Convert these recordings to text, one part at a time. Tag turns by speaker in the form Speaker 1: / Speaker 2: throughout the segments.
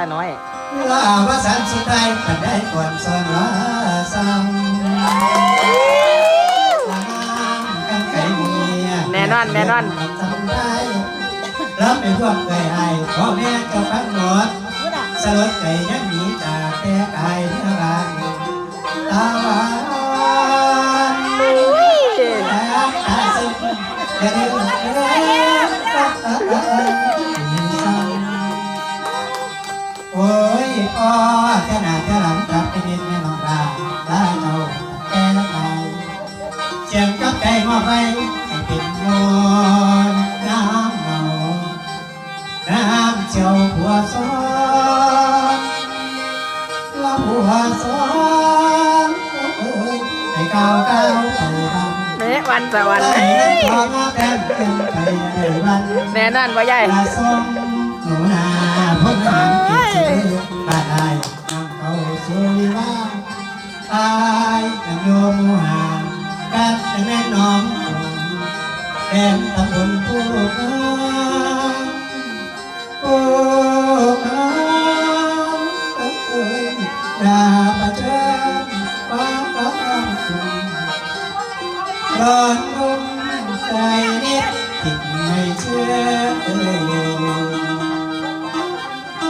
Speaker 1: ได้น้อย
Speaker 2: ลาว่าสันสุดท้ายปัดได้ก่อนสอนว่าสั่งกันไก่เมีย
Speaker 1: แน่นอนแน่นอน
Speaker 2: ทำได้รับเป็นพวกเคยให้พ่อแม่เจ้าพักหนวดสลดใจยังหนีจากแต่กายเนื้อ ยพ่อแค่หน้าแค่หลังกลับไปนิดแม่น้องลาลาเจ้าแก่ละไงเสียงกับใจมอบไปให้เป็นมนต์น้ำเมาน้ำเจียวหัวซ้อนละหัวซ้อนโอ้ยให้ก้าวก้าวไปทำ
Speaker 1: แม่วันสวรรค์
Speaker 2: ให้นั้นขอมาแต้มเป็นไปในวัน
Speaker 1: แน่นอนบ่ใหญ่
Speaker 2: ปลาส้มหนูนาพ้นหาง กินเสือปลาได้นำเข้าสู่วิวาตายกันโยมหางกันแต่แม่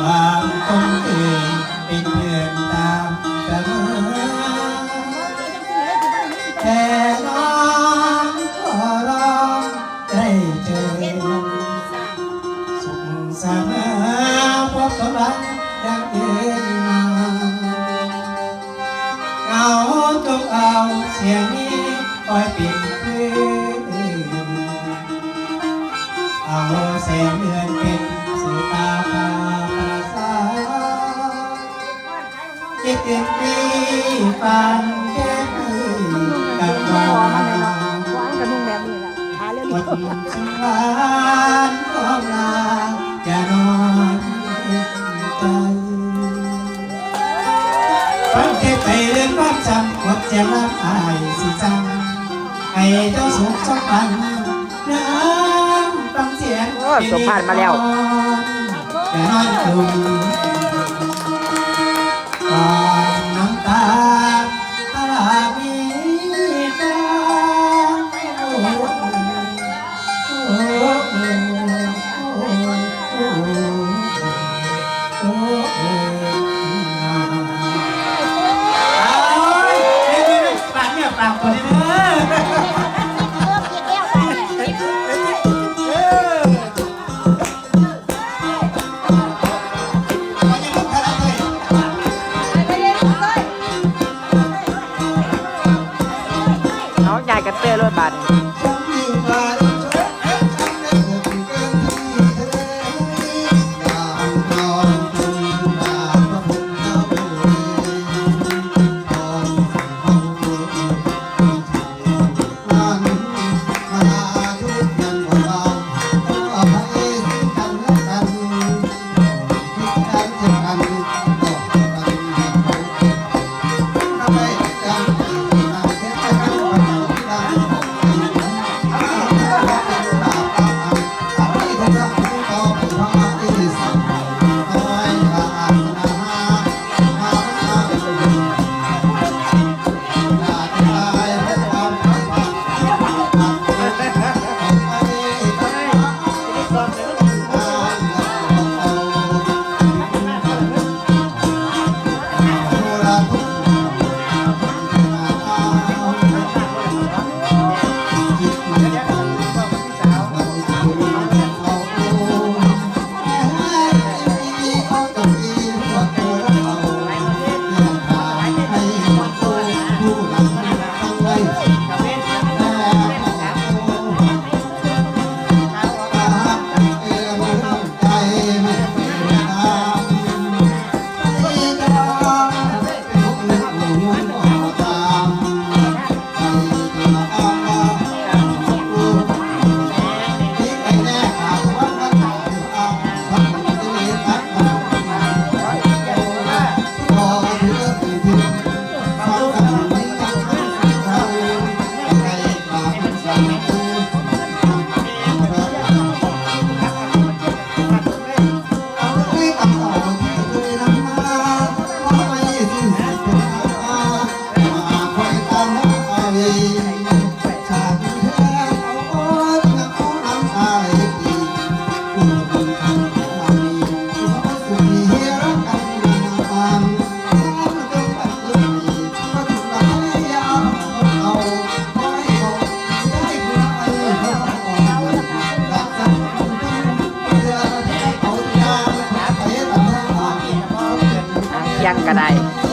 Speaker 2: ความคงอื่นเป็นเพื่อนตามเสมอแต่น้องขอร้องได้เจอสุขเสมอพบกับรักยังเยืนนานเอาจงเอาเสียงนี้คอยปิดพื้นเอาแสงเดือนเป็นสื่อตาพา คิดถึงปีปันแก้มือกับเรา
Speaker 3: วางกระนุ่งแบบนี้แหละหาเรื่อง
Speaker 2: หมดสังวานของลาจะนอนใจฟังเทปไปเรื่องความจำหมดเสียงรักอายสิจังให้เจ้าสุขสมบันน้ำฟังเสียง
Speaker 1: โอ้สุภาพมาแล้ว
Speaker 2: อย่านอนกลุ่ม
Speaker 1: ใหญ่กั ก็ได้